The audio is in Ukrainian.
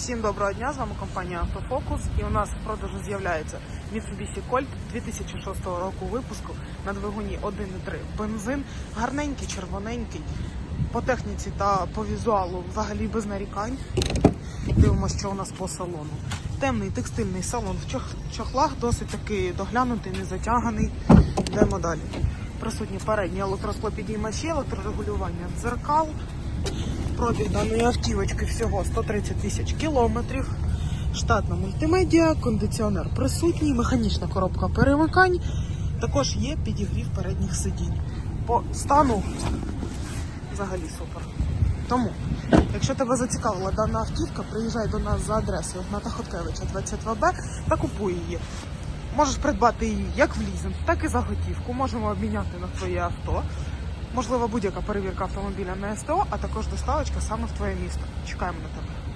Всім доброго дня! З вами компанія Автофокус. І у нас в продажу з'являється Mitsubishi Colt 2006 року випуску на двигуні 1.3 бензин. Гарненький, червоненький. По техніці та по візуалу взагалі без нарікань. Дивимося, що у нас по салону. Темний текстильний салон в чох- чохлах, досить такий доглянутий, не затяганий. Йдемо далі. Присутні передні електросклопідіймачі, електрорегулювання дзеркал. Пробіг даної автівочки всього 130 тисяч кілометрів. Штатна мультимедіа, кондиціонер присутній, механічна коробка перемикань. Також є підігрів передніх сидінь. По стану взагалі супер. Тому, якщо тебе зацікавила дана автівка, приїжджай до нас за адресою Гната Хоткевича 22Б та купуй її. Можеш придбати її як в лізинг, так і за готівку. Можемо обміняти на твоє авто. Можливо, будь-яка перевірка автомобіля на СТО, а також доставочка саме в твоє місто. Чекаємо на тебе.